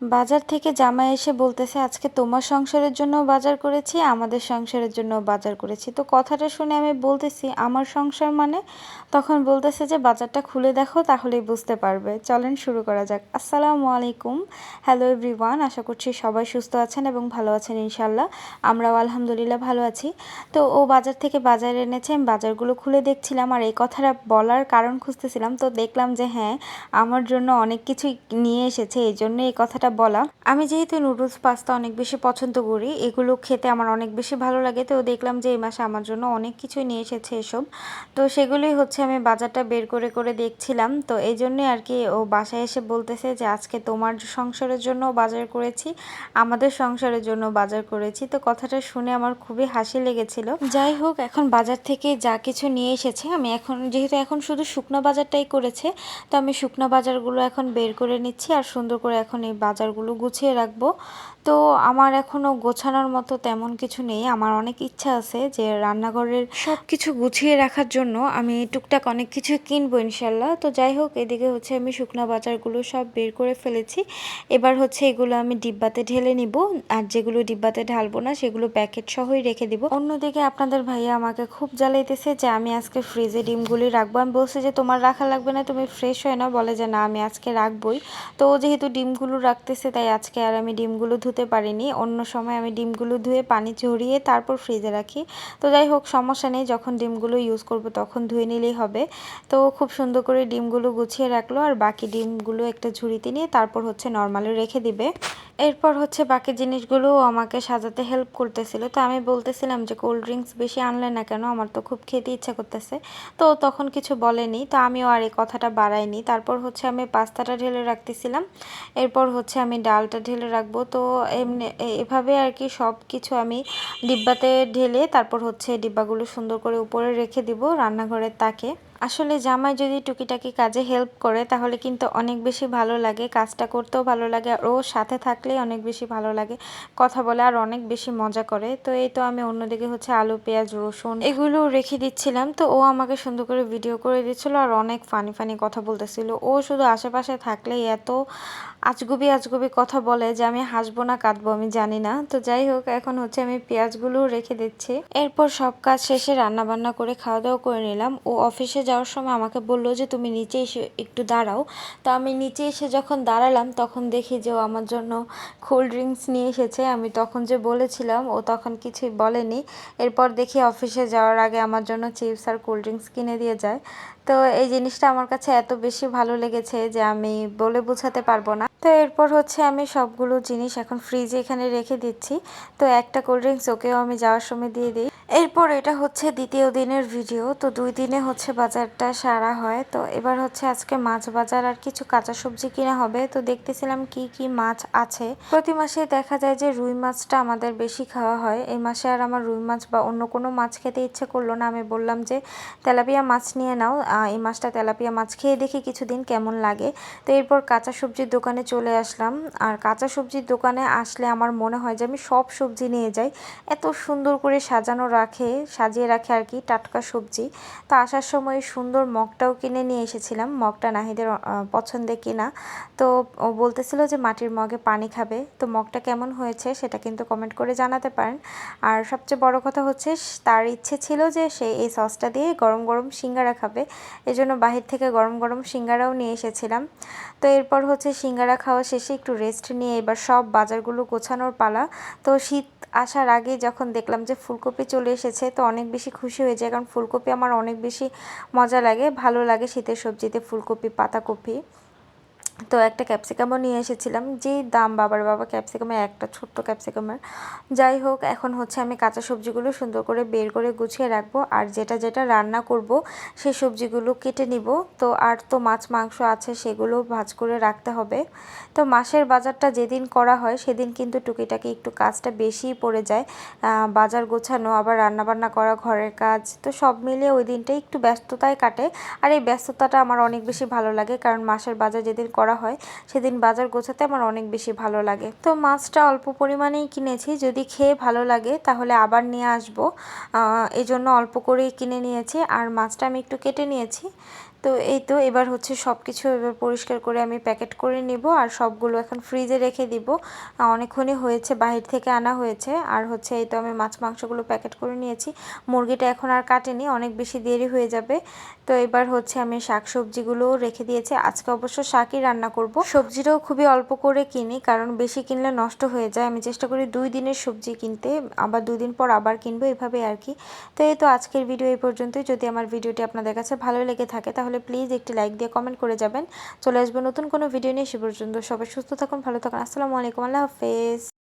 বাজার থেকে জামাই এসে বলতেছে, আজকে তোমার সংসারের জন্য বাজার করেছি, আমাদের সংসারের জন্য বাজার করেছি। তো কথাটা শুনে আমি বলতেছি, আমার সংসার মানে? তখন বলতেছে যে, বাজারটা খুলে দেখো, তাহলেই বুঝতে পারবে। চলেন শুরু করা যাক। আসসালামু আলাইকুম। হ্যালো এভরিওয়ান আশা করছি সবাই সুস্থ আছেন এবং ভালো আছেন ইনশাল্লাহ আমরাও আলহামদুলিল্লাহ ভালো আছি। তো ও বাজার থেকে বাজার এনেছে, আমি বাজারগুলো খুলে দেখছিলাম আর এই কথাটা বলার কারণ খুঁজতেছিলাম। তো দেখলাম যে হ্যাঁ আমার জন্য অনেক কিছুই নিয়ে এসেছে, এই জন্য এই কথাটা বলা, আমি যেহেতু নুডলস পাস্তা অনেক বেশি পছন্দ করি, এগুলো খেতে আমার অনেক বেশি ভালো লাগে। তো দেখলাম যে এই মাসে আমার জন্য অনেক কিছুই নিয়ে এসেছে এসব। তো সেগুলোই হচ্ছে আমি বাজারটা বের করে করে দেখছিলাম। তো এই জন্যই আর কি ও বাসায় এসে বলতেছে যে, আজকে তোমার সংসারের জন্য বাজার করেছি, আমাদের সংসারের জন্য বাজার করেছি। তো কথাটা শুনে আমার খুবই হাসি লেগেছিল। যাই হোক, এখন বাজার থেকে যা কিছু নিয়ে এসেছে, আমি এখন যেহেতু এখন শুধু শুকনো বাজারটাই করেছে, তো আমি শুকনো বাজারগুলো এখন বের করে নিচ্ছি আর সুন্দর করে এখন এই বাজারগুলো গুছিয়ে রাখব। তো আমার এখনও গোছানোর মতো তেমন কিছু নেই। আমার অনেক ইচ্ছা আছে যে রান্নাঘরের সব কিছু গুছিয়ে রাখার জন্য আমি টুকটাক অনেক কিছু কিনবো ইনশাল্লাহ। তো যাই হোক, এদিকে হচ্ছে আমি শুকনো বাজারগুলো সব বের করে ফেলেছি। এবার হচ্ছে এগুলো আমি ডিব্বাতে ঢেলে নিব আর যেগুলো ডিব্বাতে ঢালবো না সেগুলো প্যাকেট সহই রেখে দিব। অন্যদিকে আপনাদের ভাইয়া আমাকে খুব জ্বালাইতেছে যে আমি আজকে ফ্রিজে ডিমগুলি রাখব। আমি বলছি যে, তোমার রাখা লাগবে না, তুমি ফ্রেশ হয় না বলে যে, না, আমি আজকে রাখবই। তো যেহেতু ডিমগুলো রাখতেছে, তাই আজকে আর আমি ডিমগুলো ধুতে পারিনি। অন্য সময় আমি ডিমগুলো ধুয়ে পানি ঝরিয়ে তারপর ফ্রিজে রাখি। তো যাই হোক, সমস্যা নেই, যখন ডিমগুলো ইউজ করব তখন ধুয়ে নিলেই হবে। তো খুব সুন্দর করে ডিমগুলো গুছিয়ে রাখল আর বাকি ডিমগুলো একটা ঝুড়িতে নিয়ে তারপর হচ্ছে নর্মালে রেখে দিবে। এরপর হচ্ছে বাকি জিনিসগুলো আমাকে সাজাতে হেল্প করতেছিল। তো আমি বলতেছিলাম যে কোল্ড ড্রিঙ্কস বেশি আনলে না কেন? আমার তো খুব খেতে ইচ্ছা করতেছে। তো তখন কিছু বলেনি। তো আমিও আর এই কথাটা বাড়াইনি। তারপর হচ্ছে আমি পাস্তাটা ঢেলে রাখতেছিলাম। এরপর হচ্ছে আমি ডালটা ঢেলে রাখব। তো এমনি এভাবে আর কি সব কিছু আমি ডিব্বাতে ঢেলে তারপর হচ্ছে ডিব্বাগুলো সুন্দর করে উপরে রেখে দিব রান্নাঘরের তাকে। আসলে জামাই যদি টুকিটাকি কাজে হেল্প করে, তাহলে কিন্তু অনেক বেশি ভালো লাগে। কাজটা করতেও ভালো লাগে আর ও সাথে থাকলেই অনেক বেশি ভালো লাগে। কথা বলে আর অনেক বেশি মজা করে। তো এই তো আমি অন্যদিকে হচ্ছে আলু, পেঁয়াজ, রসুন এগুলো রেখে দিচ্ছিলাম। তো ও আমাকে সুন্দর করে ভিডিও করে দিচ্ছিল আর অনেক ফানি ফানি কথা বলতেছিল। ও শুধু আশেপাশে থাকলেই এত আজগুবি আজগুবি কথা বলে যে আমি হাসবো না, কাঁদবো, আমি জানি না। তো যাই হোক, এখন হচ্ছে আমি পেঁয়াজগুলো রেখে দিচ্ছি। এরপর সব কাজ শেষে রান্না বান্না করে খাওয়া দাওয়া করে নিলাম। ও অফিসে যাওয়ার সময় আমাকে বলল যে, তুমি নিচে এসে একটু দাঁড়াও। তো আমি নিচে এসে যখন দাঁড়ালাম, তখন দেখি যে, ও আমার জন্য কোল্ড ড্রিঙ্কস নিয়ে এসেছে। আমি তখন যে বলেছিলাম, ও তখন কিছুই বলেনি। এরপর দেখি অফিসে যাওয়ার আগে আমার জন্য চিপস আর কোল্ড ড্রিঙ্কস কিনে দিয়ে যায়। তো এই জিনিসটা আমার কাছে এত বেশি ভালো লেগেছে যে, আমি বলে বোঝাতে পারব না। তো এরপর হচ্ছে আমি সবগুলো জিনিস এখন ফ্রিজে এখানে রেখে দিচ্ছি। তো একটা কোল্ড ড্রিঙ্কস ওকেও আমি যাওয়ার সময় দিয়ে দিই। এরপর এটা হচ্ছে দ্বিতীয় দিনের ভিডিও, তো দুই দিনে হচ্ছে বাজারটা সারা হয়। তো এবার হচ্ছে আজকে মাছ বাজার আর কিছু কাঁচা সবজি কিনা হবে। তো দেখতেছিলাম কি কি মাছ আছে। প্রতি মাসে দেখা যায় যে রুই মাছটা আমাদের বেশি খাওয়া হয়। এই মাসে আর আমার রুই মাছ বা অন্য কোনো মাছ খেতে ইচ্ছে করল না। আমি বললাম যে, তেলাপিয়া মাছ নিয়ে নাও। এই মাছটা তেলাপিয়া মাছ খেয়ে দেখি কিছুদিন কেমন লাগে। তো এরপর কাঁচা সবজির দোকানে চলে আসলাম। আর কাঁচা সবজির দোকানে আসলে আমার মনে হয় যে আমি সব সবজি নিয়ে যাই। এত সুন্দর করে সাজানো রাখে, সাজিয়ে রাখে আর কি, টাটকা সবজি। তো আসার সময় সুন্দর মগটাও কিনে নিয়ে এসেছিলাম, মগটা নাহিদের পছন্দে কিনা। তো ও বলতেছিল যে মাটির মগে পানি খাবে। তো মগটা কেমন হয়েছে সেটা কিন্তু কমেন্ট করে জানাতে পারেন। আর সবচেয়ে বড় কথা হচ্ছে, তার ইচ্ছে ছিল যে সে এই সসটা দিয়ে গরম গরম সিঙ্গারা খাবে। এজন্য বাহির থেকে গরম গরম সিঙ্গারাও নিয়ে এসেছিলাম। তো এরপর হচ্ছে সিঙ্গারা খাওয়া শেষে একটু রেস্ট নিয়ে এবার সব বাজারগুলো গোছানোর পালা। তো শীত আসার আগে যখন দেখলাম যে ফুলকপি চলে এসেছে, তো অনেক বেশি খুশি হয়ে যায়। কারণ ফুলকপি আমার অনেক বেশি মজা লাগে, ভালো লাগে শীতের সবজিতে ফুলকপি, পাতাকপি। তো একটা ক্যাপসিকামও নিয়ে এসেছিলাম। যে দাম বাবার বাবা ক্যাপসিকামে, একটা ছোট্ট ক্যাপসিকামের। যাই হোক, এখন হচ্ছে আমি কাঁচা সবজিগুলো সুন্দর করে বের করে গুছিয়ে রাখব আর যেটা যেটা রান্না করব সেই সবজিগুলো কেটে নিব। তো আর তো মাছ, মাংস আছে, সেগুলো ভাজ করে রাখতে হবে। তো মাসের বাজারটা যেদিন করা হয়, সেদিন কিন্তু টুকিটাকি একটু কাজটা বেশিই পড়ে যায়। বাজার গোছানো, আবার রান্নাবান্না করা, ঘরের কাজ, তো সব মিলিয়ে ওই দিনটা একটু ব্যস্ততায় কাটে। আর এই ব্যস্ততাটা আমার অনেক বেশি ভালো লাগে, কারণ মাসের বাজার যেদিন করা হয়, সেদিন বাজার গোছাতে আমার অনেক বেশি ভালো লাগে। তো মাছটা অল্প পরিমাণেই কিনেছি, যদি খেয়ে ভালো লাগে তাহলে আবার নিয়ে আসব। এজন্য জন্য অল্প করেই কিনে নিয়েছি, আর মাছটা আমি একটু কেটে নিয়েছি। তো এই তো এবার হচ্ছে সব কিছু এবার পরিষ্কার করে আমি প্যাকেট করে নিব আর সবগুলো এখন ফ্রিজে রেখে দিব। অনেকক্ষণই হয়েছে, বাহির থেকে আনা হয়েছে। আর হচ্ছে এই তো আমি মাছ মাংসগুলো প্যাকেট করে নিয়েছি। মুরগিটা এখন আর কাটেনি, অনেক বেশি দেরি হয়ে যাবে। তো এবার হচ্ছে আমি শাক সবজিগুলোও রেখে দিয়েছি। আজকে অবশ্য শাকই রান্না করব। সবজিটাও খুবই অল্প করে কিনি, কারণ বেশি কিনলে নষ্ট হয়ে যায়। আমি চেষ্টা করি দুই দিনের সবজি কিনতে, আবার দুই দিন পর আবার কিনবো এভাবে আর কি। তো এই তো আজকের ভিডিও এই পর্যন্তই। যদি আমার ভিডিওটি আপনাদের কাছে ভালো লেগে থাকে তাহলে প্লিজ একটি লাইক দিয়ে কমেন্ট করে যাবেন। চলে আসব নতুন কোনো ভিডিও নিয়ে, সে পর্যন্ত সবাই সুস্থ থাকুন, ভালো থাকুন। আসসালামু আলাইকুম, আল্লাহ হাফেজ।